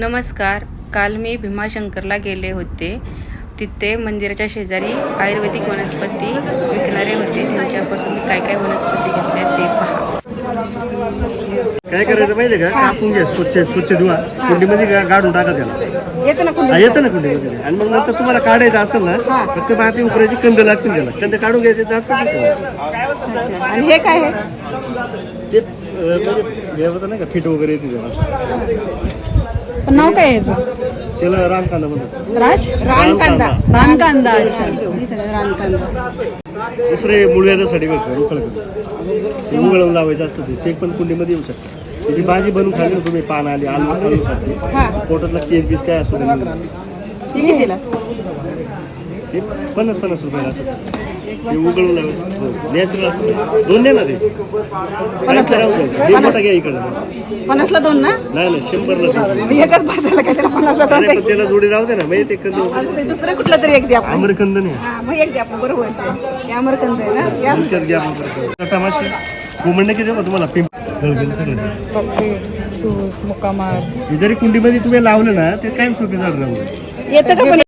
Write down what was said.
नमस्कार. काल मी भीमाशंकरला गेले होते. तिथे मंदिराच्या शेजारी आयुर्वेदिक वनस्पती विकणारे होते. त्यांच्यापासून मी काय काय वनस्पती घेतल्या ते पहा. काय करायचं माहितीये का? कापून घ्या स्वच्छ स्वच्छ धुवा. कुंडीमध्ये गाडून टाका त्याला. येतो ना कुंडी येतं ना कुंडीमध्ये. आणि मग नंतर तुम्हाला काढायचं असेल ना फक्त माती उकरायची कंद लागतील त्याला. कंद काढून घ्यायचे जास्त आणि हे काय आहे? ते म्हणजे हे होतं नाही का? फिट वगैरे येते त्याला. पण नाव काय याचं? त्याला रामकांदा म्हणतात. राज? रानकांदा रानकांदा अच्छा. सगळं रानकांदा दुसरे मुळव्यासाठी भेटतं उकळ ते उगळून लावायचं असतं ते. ते पण कुंडीमध्ये येऊ शकतं. त्याची भाजी बनवून खाली ना तुम्ही पान आली आलू हा. पोटातला केस बीस काय असू दे. हे कितीला? ते पन्नास पन्नास रुपयाला असतं ते उगळून लावायचं. नॅचरल असतं. दोन द्या ना ते. पन्नासला. हे मोठा घ्या इकडे. पन्नासला दोन ना? नाही नाही शंभरला. मी एकच भाजायला कशाला पन्नासला दोन अरे पण त्याला जोडी राहू दे ना. मग ते कंद आणि ते दुसरं कुठलं तरी एक द्या आपण. आमरकंद नाही. हा मग एक द्या आपण. बरोबर हे अमरकंद आहे ना? या. डोक्यात घ्या आपण परत. किती देऊ तुम्हाला पिंप गळगल सगळं. पप्पे सूस मुक्कामार. हे जरी कुंडीमध्ये तुम्ही लावलं ना ते कायम सोपी झाड राहू येतं का पण?